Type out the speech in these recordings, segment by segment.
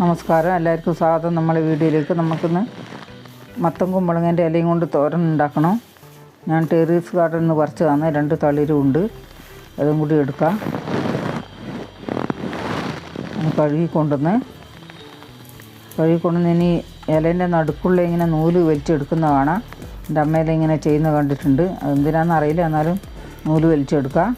നമസ്കാരം. എല്ലാവർക്കും സ്വാഗതം. നമ്മളെ വീഡിയോയിലേക്ക് നമുക്കിന്ന് മത്തം കുമ്പളങ്ങേന്റെ ഇലയും കൊണ്ട് തോരൻ ഉണ്ടാക്കണം. ഞാൻ ടെറീസ് ഗാർഡനിൽ നിന്ന് പറിച്ചതാണ് രണ്ട് തളിരും ഉണ്ട്. അതും കൂടി എടുക്കാം. കഴുകി കൊണ്ടുവന്ന്. കഴുകി കൊണ്ടുവന്ന് ഇനി ഇലേന്റെ നടുക്കുള്ള ഇങ്ങനെ നൂൽ വലിച്ചെടുക്കുന്ന കാണാം. എന്റെ അമ്മയിലിങ്ങനെ ചെയ്യുന്നത് കണ്ടിട്ടുണ്ട്. അതെന്തിനാണെന്ന് അറിയില്ല. എന്നാലും നൂൽ വലിച്ചെടുക്കാം.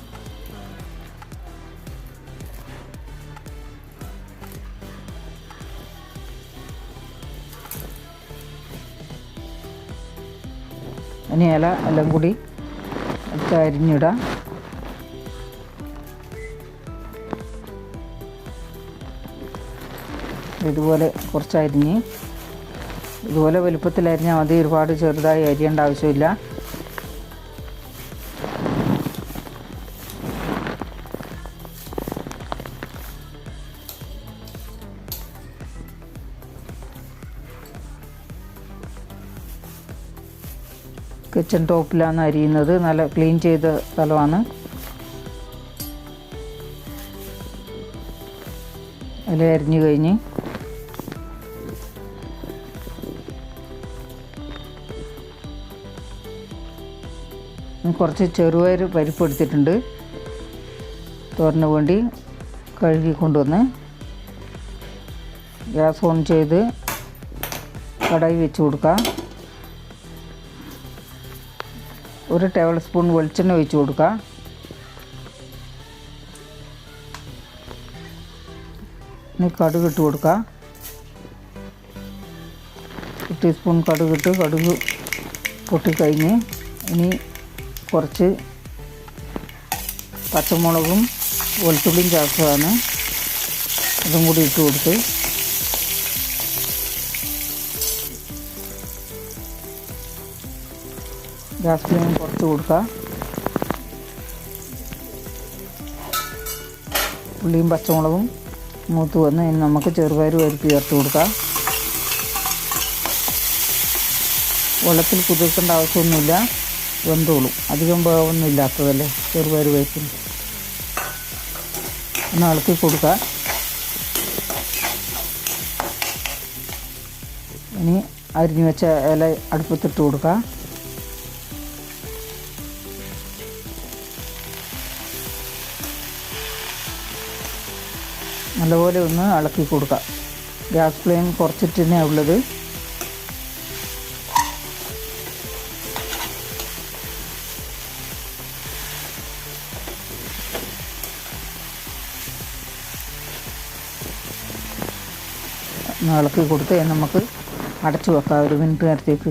ഇനി ഇല എല്ലാം കൂടി അരിഞ്ഞിടാം. ഇതുപോലെ കുറച്ച് അരിഞ്ഞ് ഇതുപോലെ വലുപ്പത്തിൽ അരിഞ്ഞാൽ മതി ഒരുപാട് ചെറുതായി അരിയേണ്ട ആവശ്യമില്ല. കിച്ചൺ ടോപ്പിലാണ് അരിയുന്നത്. നല്ല ക്ലീൻ ചെയ്ത സ്ഥലമാണ്. അതിൽ അരിഞ്ഞു കഴിഞ്ഞ്. കുറച്ച് ചെറുപയർ പരിപ്പ് എടുത്തിട്ടുണ്ട്. തോരന് വേണ്ടി കഴുകി കൊണ്ടുവന്ന് ഗ്യാസ് ഓൺ ചെയ്ത് കടായി വെച്ച് കൊടുക്കാം. ഒരു ടേബിൾ സ്പൂൺ വെളിച്ചെണ്ണ ഒഴിച്ച് കൊടുക്കുക ഇനി കടുക് ഇട്ട് കൊടുക്കുക ഒരു ടീസ്പൂൺ കടുക് ഇട്ട് കടുക് പൊട്ടിക്കഴിഞ്ഞ് ഇനി കുറച്ച് പച്ചമുളകും വെളുത്തുള്ളിയും ചേർത്തതാണ്. അതും കൂടി ഇട്ട് കൊടുത്ത് ഗ്യാസ് ഫ്ലെയിം കുറച്ച് കൊടുക്കുക ഉള്ളിയും പച്ചമുളകും മൂത്ത് വന്ന് നമുക്ക് ചെറുപയർ വരുത്തി ചേർത്ത് കൊടുക്കാം. വെള്ളത്തിൽ കുതിർക്കേണ്ട ആവശ്യമൊന്നുമില്ല. വെന്തോളും. അധികം വേവൊന്നും ഇല്ലാത്തതല്ലേ ചെറുപയർ പരിപ്പിന് ഒന്ന് ഇളക്കി കൊടുക്കുക ഇനി അരിഞ്ഞു വെച്ച ഇല അടുപ്പത്തിട്ട് കൊടുക്കുക നല്ലപോലെ ഒന്ന് ഇളക്കി കൊടുക്കുക ഗ്യാസ് ഫ്ലെയിം കുറച്ചിട്ട് തന്നെ ഉള്ളത് ഇളക്കി കൊടുത്ത് നമുക്ക് അടച്ചു വെക്കാം ഒരു മിനിറ്റ് നേരത്തേക്ക്.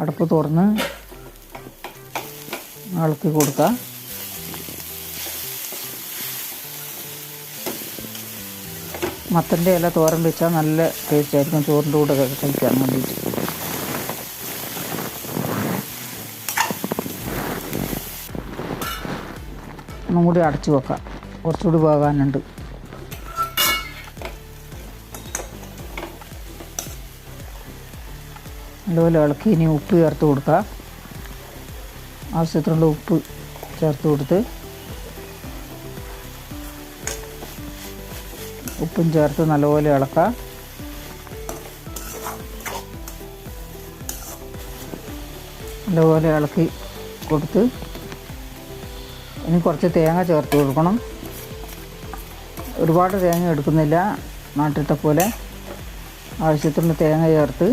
അടപ്പ് തുറന്ന് ഇളക്കി കൊടുക്കാം. മത്തന്റെ ഇല തോരൻ വെച്ചാൽ നല്ല ടേസ്റ്റ് ആയിരിക്കും. ചോറിന്റെ കൂടെ കഴിക്കാൻ വേണ്ടിയിട്ട്. ഒന്നും കൂടി അടച്ചു വെക്കാം. കുറച്ചുകൂടി പോകാനുണ്ട് നല്ലപോലെ ഇളക്കി ഇനി ഉപ്പ് ചേർത്ത് കൊടുക്കുക ആവശ്യത്തിനുള്ള ഉപ്പ് ചേർത്ത് കൊടുത്ത് ഉപ്പും ചേർത്ത് നല്ലപോലെ ഇളക്കുക നല്ലപോലെ ഇളക്കി കൊടുത്ത് ഇനി കുറച്ച് തേങ്ങ ചേർത്ത് കൊടുക്കണം. ഒരുപാട് തേങ്ങ എടുക്കുന്നില്ല നാട്ടിലത്തെ പോലെ. ആവശ്യത്തിന് തേങ്ങ ചേർത്ത്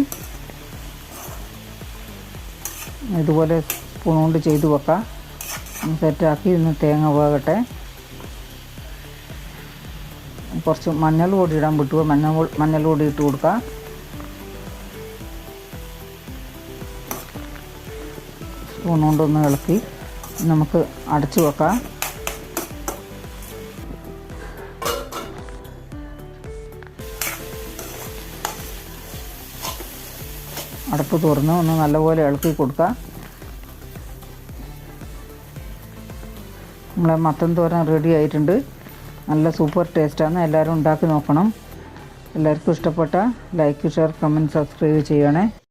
ഇതുപോലെ സ്പൂൺ കൊണ്ട് ചെയ്ത് വെക്കാം. സെറ്റാക്കി ഇന്ന് തേങ്ങ വേകട്ടെ. കുറച്ച് മഞ്ഞൾ പൊടി ഇടാൻ വിട്ടുക മഞ്ഞൾ മഞ്ഞൾ പൊടി ഇട്ട് കൊടുക്കുക സ്പൂൺ കൊണ്ടൊന്ന് ഇളക്കി നമുക്ക് അടച്ചു വെക്കാം. അടപ്പ് തുറന്ന് ഒന്ന് നല്ലപോലെ ഇളക്കി കൊടുക്കുക നമ്മളെ മത്തൻ തോരൻ റെഡി ആയിട്ടുണ്ട്. നല്ല സൂപ്പർ ടേസ്റ്റാണ്. എല്ലാവരും ഉണ്ടാക്കി നോക്കണം. എല്ലാവർക്കും ഇഷ്ടപ്പെട്ട ലൈക്ക് ഷെയർ കമന്റ് സബ്സ്ക്രൈബ് ചെയ്യണേ